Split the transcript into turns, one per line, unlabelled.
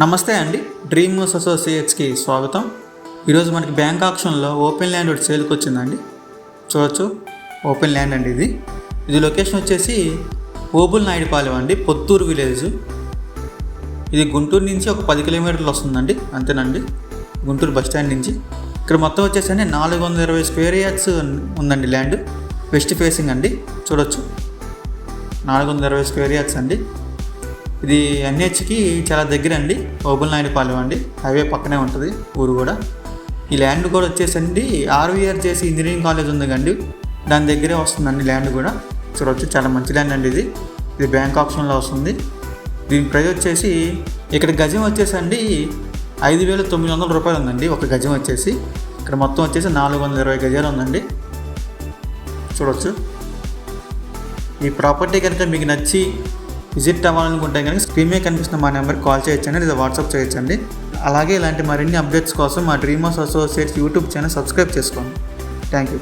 నమస్తే అండి. డ్రీమర్స్ అసోసియేట్స్కి స్వాగతం. ఈరోజు మనకి బ్యాంక్ ఆప్షన్లో ఓపెన్ ల్యాండ్ ఒకటి సేల్కి వచ్చిందండి. చూడొచ్చు. ఓపెన్ ల్యాండ్ అండి ఇది. ఇది లొకేషన్ వచ్చేసి ఓబుల్ నాయుడుపాలెం అండి. పొత్తూరు విలేజ్. ఇది గుంటూరు నుంచి ఒక పది కిలోమీటర్లు వస్తుందండి. అంతేనండి. గుంటూరు బస్ స్టాండ్ నుంచి. ఇక్కడ మొత్తం వచ్చేసి అండి నాలుగు వందల ఇరవై స్క్వేర్ యార్డ్స్ ఉందండి ల్యాండ్. వెస్ట్ ఫేసింగ్ అండి. చూడొచ్చు. నాలుగు వందల ఇరవై స్క్వేర్ యార్డ్స్ అండి. ఇది ఎన్హెచ్కి చాలా దగ్గర అండి ఓబుల్ నాయుడుపాలెం అండి. హైవే పక్కనే ఉంటుంది ఊరు కూడా. ఈ ల్యాండ్ కూడా వచ్చేసండి. ఆర్వీఆర్ చేసి ఇంజనీరింగ్ కాలేజ్ ఉంది కండి దాని దగ్గరే వస్తుందండి ల్యాండ్ కూడా. చూడవచ్చు చాలా మంచి ల్యాండ్ అండి ఇది. ఇది బ్యాంక్ ఆప్షన్లో వస్తుంది. దీని ప్రైస్ వచ్చేసి ఇక్కడ గజం వచ్చేసండి ఐదు వేల తొమ్మిది వందల రూపాయలు ఉందండి ఒక గజం వచ్చేసి. ఇక్కడ మొత్తం వచ్చేసి నాలుగు వందల ఇరవై గజాలు ఉందండి. చూడవచ్చు ఈ ప్రాపర్టీ కనుక మీకు నచ్చి విజిట్ అవ్వాలనుకుంటే కనుక స్క్రీన్ మీద కనిపిస్తున్న మా నెంబర్కి కాల్ చేయొచ్చండి లేదా వాట్సాప్ చేయొచ్చండి. అలాగే ఇలాంటి మరిన్ని అప్డేట్స్ కోసం మా dreamers associates YouTube channel subscribe చేసుకోండి. Thank you.